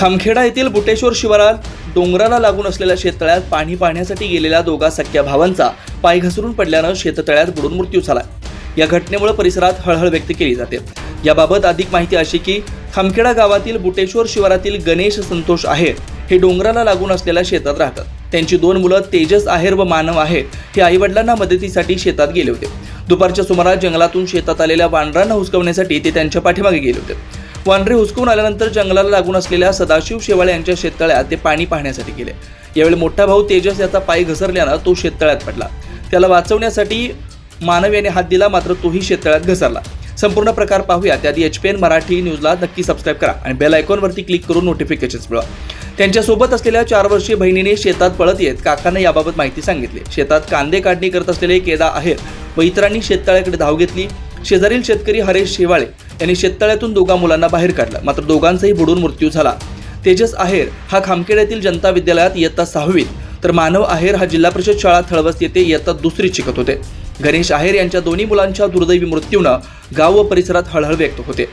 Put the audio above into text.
खामखेडा येथील बुटेश्वर शिवारात डोंगराला लागून असलेल्या शेततळ्यात पाणी पाहण्यासाठी गेलेल्या दोघा सख्या भावांचा पाय घसरून पडल्यानं शेततळ्यात बुडून मृत्यू झाला. या घटनेमुळे परिसरात हळहळ व्यक्त केली जाते. याबाबत अधिक माहिती अशी की खामखेडा गावातील बुटेश्वर शिवारातील गणेश संतोष आहेर हे डोंगराला लागून असलेल्या शेतात राहतात. त्यांची दोन मुलं तेजस आहेर व मानव आहेर हे आईवडिलांना मदतीसाठी शेतात गेले होते. दुपारच्या सुमारास जंगलातून शेतात आलेल्या वानरांना हुसकवण्यासाठी ते त्यांच्या पाठीमागे गेले होते. वानरे हुसकून आल्यानंतर जंगलाला लागून असलेल्या सदाशिव शेवाळे यांच्या शेततळ्यात ते पाणी पाहण्यासाठी गेले. यावेळी मोठा भाऊ तेजस याचा पाय घसरल्यानं तो शेततळ्यात पडला. त्याला वाचवण्यासाठी मानव याने हात दिला मात्र तोही शेततळ्यात घसरला. संपूर्ण प्रकार पाहूया त्याआधी एच पी एन मराठी न्यूजला नक्की सबस्क्राईब करा आणि बेल आयकॉनवरती क्लिक करून नोटिफिकेशन्स मिळवा. त्यांच्यासोबत असलेल्या चार वर्षीय बहिणीने शेतात पळत येत काकांना याबाबत माहिती सांगितली. शेतात कांदे काढणी करत असलेले केदा आहेर व इतरांनी शेततळ्याकडे धाव घेतली. शेजारील शेतकरी हरेश शेवाळे यांनी शेततळ्यातून दोघा मुलांना बाहेर काढलं. मात्र दोघांचाही बुडून मृत्यू झाला. तेजस आहेर हा खामखेड्यातील जनता विद्यालयात इयत्ता सहावीत. तर मानव आहेर हा जिल्हा परिषद शाळा थळवस येथे इयत्ता दुसरीत शिकत होते. गणेश आहेर यांच्या दोन्ही मुलांच्या दुर्दैवी मृत्यूनं गाव व परिसरात हळहळ व्यक्त होते.